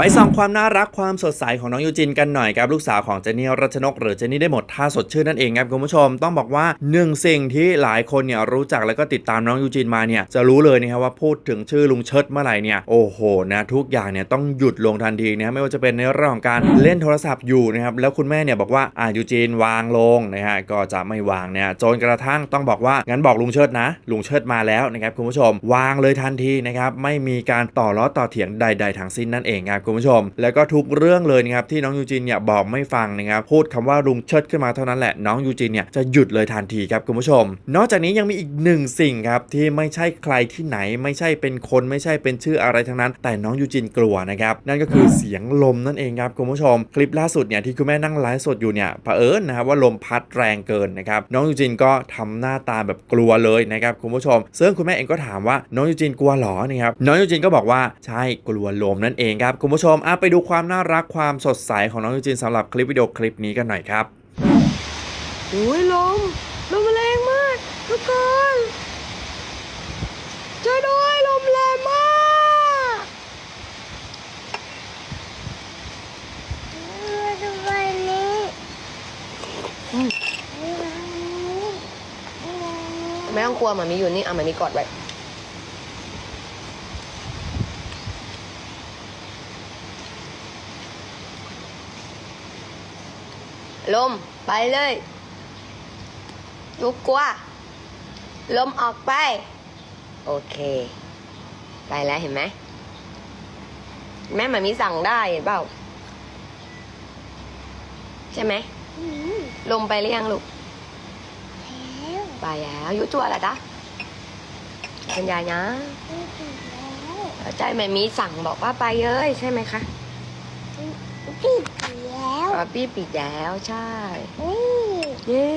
ไปส่องความน่ารักความสดใสของน้องยูจินกันหน่อยครับลูกสาวของเจนี่รัชนก หรือเจนนี่ได้หมดท่าสดชื่นนั่นเองครับคุณผู้ชมต้องบอกว่าหนึ่งสิ่งที่หลายคนเนี่ยรู้จักแล้วก็ติดตามน้องยูจินมาเนี่ยจะรู้เลยนะครับว่าพูดถึงชื่อลุงเชิดเมื่อไหร่เนี่ยโอ้โหนะทุกอย่างเนี่ยต้องหยุดลงทันทีนะไม่ว่าจะเป็นในเรื่องของการเล่นโทรศัพท์อยู่นะครับแล้วคุณแม่เนี่ยบอกว่าอ่ายูจินวางลงนะฮะก็จะไม่วางเนี่ยจนกระทั่งต้องบอกว่างั้นบอกลุงเชิดนะ ลุงเชิดมาแล้วนะครับคุณผู้ชม วางเลยทันทีนะครับไม่มีการต่อล้อต่อเถียงใด ๆทั้งสิ้นนั่นเองครับคุณผู้ชม แล้วก็ทุกเรื่องเลยนะครับที่น้องยูจินเนี่ยบอกไม่ฟังนะครับพูดคำว่าลุงเชิดขึ้นมาเท่านั้นแหละน้องยูจินเนี่ยจะหยุดเลยทันทีครับคุณผู้ชม นอกจากนี้ยังมีอีกหนึ่งสิ่งครับที่ไม่ใช่ใครที่ไหน ไม่ใช่เป็นคนไม่ใช่เป็นชื่ออะไรทั้งนั้น แต่น้องยูจินกลัวนะครับนั่นก็คือเสียงลมนั่นเองครับคุณผู้ชม คลิปล่าสุดเนี่ยที่คุณแม่นั่งไลฟ์สดอยู่เนี่ยเผอิญนะครับว่าลมพัดแรงเกินนะครับน้องยูจินก็ทำหน้าตาแบบกลัวเลยนะครับคุณผู้ชม ซึ่งคุณแม่เองก็ถามว่าน้องยูจินกลัวหรอนะครับน้องยูจินก็บอกว่าใช่กลัวลมนั่นเองครับคุณผู้ชมอะไปดูความน่ารักความสดใสของน้องยูจินสำหรับคลิปวิดีโอคลิปนี้กันหน่อยครับโอ้ยลมลมแรงมาก ทุกคนช่วยด้วยลมแรงมากดูวันนี้ไม่ต้องกลัวหมามีอยู่นี่อะหมามีกอดไว้ ลมไปเลยลูกกลัว ลมออกไป โอเค ไปแล้วเห็นไหม แม่หมามีสั่งได้เห็นเปล่า ใช่ไหม ลงไปหรือยังลูก ไปแล้วยุตัวละจ๊ะคุณยายนะใจแม่มีสั่งบอกว่าไปเอ้ยใช่ไหมคะ ปิดแล้วอ๋อพี่ปิดแล้วใช่ นี่ เย้